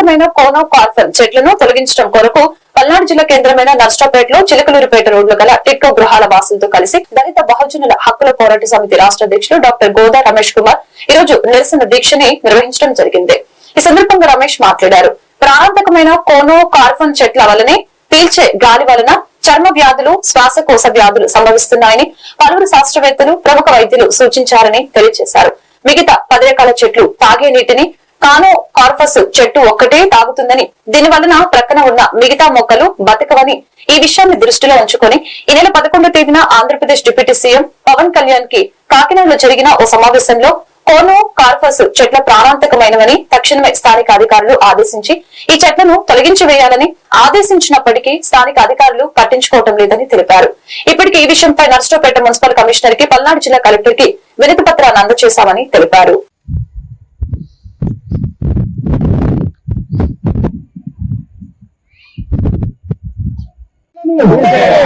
ప్రాణాంతకమైన కోనో కార్ఫన్ చెట్లను తొలగించడం కొరకు పల్నాడు జిల్లా కేంద్రమైన నర్సాపేటలో చిలకలూరుపేట రోడ్లు గల టిట్కో గృహాల వాసులతో కలిసి దళిత బహుజనుల హక్కుల పోరాట సమితి రాష్ట్ర అధ్యక్షులు డాక్టర్ గోదా రమేష్ కుమార్ ఈ రోజు నిరసన దీక్షని నిర్వహించడం జరిగింది. ఈ సందర్భంగా రమేష్ మాట్లాడారు. ప్రాణాంతకమైన కోనో కార్ఫన్ చెట్ల వలనే పీల్చే గాలి వలన చర్మ వ్యాధులు శ్వాసకోశ వ్యాధులు సంభవిస్తున్నాయని పలువురు శాస్త్రవేత్తలు ప్రముఖ వైద్యులు సూచించారని తెలియజేశారు. మిగతా పది రకాల చెట్లు తాగే నీటిని కానో కార్పస్ చెట్టు ఒక్కటే తాగుతుందని దీని వలన ప్రక్కన ఉన్న మిగతా మొక్కలు బతకవని ఈ విషయాన్ని దృష్టిలో ఉంచుకొని ఈ నెల పదకొండో తేదీన ఆంధ్రప్రదేశ్ డిప్యూటీ సీఎం పవన్ కళ్యాణ్కి కాకినాడలో జరిగిన ఓ సమావేశంలో కోనో కార్పస్ చెట్ల ప్రాణాంతకమైనవని తక్షణమే స్థానిక అధికారులు ఆదేశించి ఈ చెట్లను తొలగించి వేయాలని ఆదేశించినప్పటికీ స్థానిక అధికారులు పట్టించుకోవటం లేదని తెలిపారు. ఇప్పటికీ ఈ విషయంపై నర్సరావుపేట మున్సిపల్ కమిషనర్కి పల్నాడు జిల్లా కలెక్టర్కి వినతి పత్రాన్ని అందజేశామని తెలిపారు.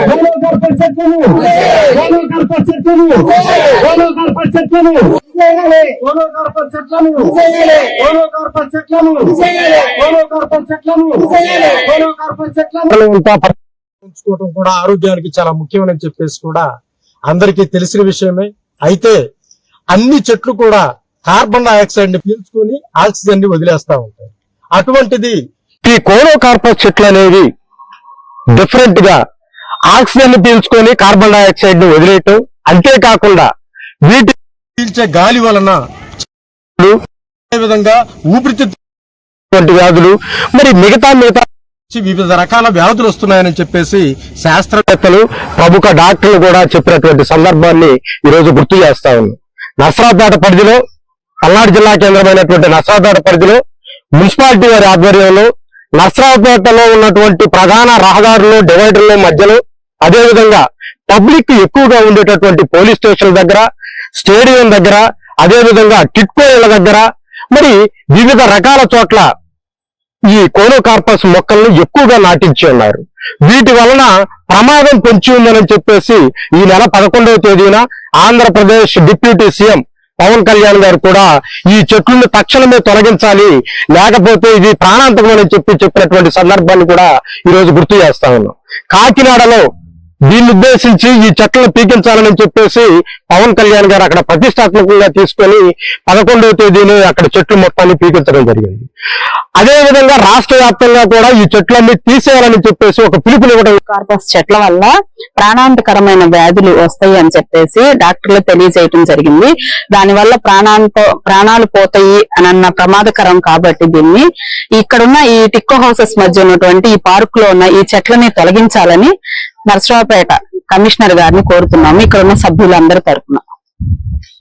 గోలోకర్ప చెట్లను గోలోకర్ప చెట్లను గోలోకర్ప చెట్లను గోలోకర్ప చెట్లను గోలోకర్ప చెట్లను గోలోకర్ప చెట్లను గోలోకర్ప చెట్లను ఉంచుకోవడం కూడా ఆరోగ్యానికి చాలా ముఖ్యమని చెప్పేసి కూడా అందరికీ తెలిసిన విషయమే. అయితే అన్ని చెట్లు కూడా కార్బన్ డైఆక్సైడ్ని పీల్చుకొని ఆక్సిజన్ని వదిలేస్తా ఉంటాయి. అటువంటిది ఈ కోనోకార్పస్ చెట్లు అనేవి డిఫరెంట్గా ఆక్సిజన్ని పీల్చుకొని కార్బన్ డైఆక్సైడ్ను వదిలేయటం. అంతేకాకుండా వీటి పీల్చే గాలి వలన అదే విధంగా ఊపిరితిత్తు వ్యాధులు మరి మిగతా మిగతా వివిధ రకాల వ్యాధులు వస్తున్నాయని చెప్పేసి శాస్త్రవేత్తలు ప్రముఖ డాక్టర్లు కూడా చెప్పినటువంటి సందర్భాన్ని ఈ రోజు గుర్తు చేస్తా ఉన్నాం. నసరాపేట పరిధిలో పల్నాడు జిల్లా కేంద్రమైనటువంటి నసరాపేట పరిధిలో మున్సిపాలిటీ వారి ఆధ్వర్యంలో నర్సరావుపేటలో ఉన్నటువంటి ప్రధాన రహదారులు డివైడర్ల మధ్యలో అదేవిధంగా పబ్లిక్ ఎక్కువగా ఉండేటటువంటి పోలీస్ స్టేషన్ దగ్గర స్టేడియం దగ్గర అదేవిధంగా టిట్కోల దగ్గర మరి వివిధ రకాల చోట్ల ఈ కోనోకార్పస్ మొక్కలను ఎక్కువగా నాటించి ఉన్నారు. వీటి వలన ప్రమాదం పెంచి ఉందని చెప్పేసి ఈ నెల పదకొండవ తేదీన ఆంధ్రప్రదేశ్ డిప్యూటీ సీఎం పవన్ కళ్యాణ్ గారు కూడా ఈ చెట్లను తక్షణమే తొలగించాలి. లేకపోతే ఇది ప్రాణాంతకం అని చెప్పి చెప్పినటువంటి సందర్భాన్ని కూడా ఈ రోజు గుర్తు చేస్తా ఉన్నాం. కాకినాడలో దీన్ని ఉద్దేశించి ఈ చెట్లను పీకించాలని చెప్పేసి పవన్ కళ్యాణ్ గారు అక్కడ ప్రతిష్టాత్మకంగా తీసుకొని పదకొండవ తేదీని అక్కడ చెట్లు మొత్తాన్ని పీకించడం జరిగింది. అదే విధంగా రాష్ట్ర వ్యాప్తంగా కూడా ఈ చెట్లన్నీ తీసేయాలని చెప్పేసి ఒక పిలుపునివ్వడం కార్పస్ చెట్ల వల్ల ప్రాణాంతకరమైన వ్యాధులు వస్తాయి అని చెప్పేసి డాక్టర్లు తెలియజేయటం జరిగింది. దానివల్ల ప్రాణాంత ప్రాణాలు పోతాయి అని అన్న ప్రమాదకరం కాబట్టి దీన్ని ఇక్కడున్న ఈ టిక్కో హౌసెస్ మధ్య ఉన్నటువంటి ఈ పార్క్లో ఉన్న ఈ చెట్లని తొలగించాలని నరసరావుపేట కమిషనర్ గారిని కోరుతున్నాము. ఇక్కడ ఉన్న సభ్యులందరి తరఫున